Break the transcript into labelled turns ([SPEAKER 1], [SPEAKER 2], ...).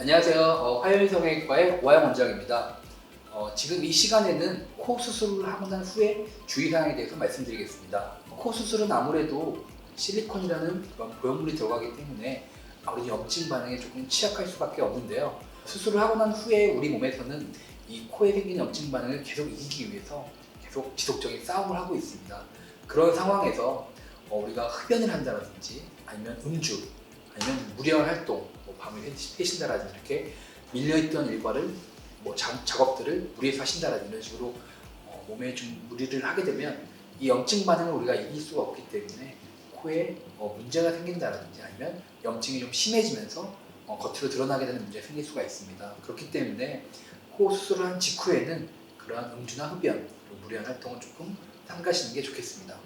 [SPEAKER 1] 안녕하세요. 어, 화요일성형외과의 오하영 원장입니다. 어, 지금 이 시간에는 코 수술을 하고 난 후에 주의사항에 대해서 말씀드리겠습니다. 코 수술은 아무래도 실리콘이라는 그런 보형물이 들어가기 때문에 아무래도 염증 반응에 조금 취약할 수밖에 없는데요. 수술을 하고 난 후에 우리 몸에서는 이 코에 생긴 염증 반응을 계속 이기기 위해서 계속 지속적인 싸움을 하고 있습니다. 그런 상황에서 어, 우리가 흡연을 한다든지 아니면 음주 아니면 무리한 활동, 뭐 밤을 회- 회신다라든지 이렇게 밀려있던 일과를 뭐 자- 작업들을 무리해서 하신다라든지 이런 식으로 어, 몸에 좀 무리를 하게 되면 이 염증 반응을 우리가 이길 수가 없기 때문에 코에 어, 문제가 생긴다라든지 아니면 염증이 좀 심해지면서 어, 겉으로 드러나게 되는 문제가 생길 수가 있습니다. 그렇기 때문에 코 수술을 한 직후에는 그러한 음주나 흡연, 무리한 활동은 조금 삼가시는 게 좋겠습니다.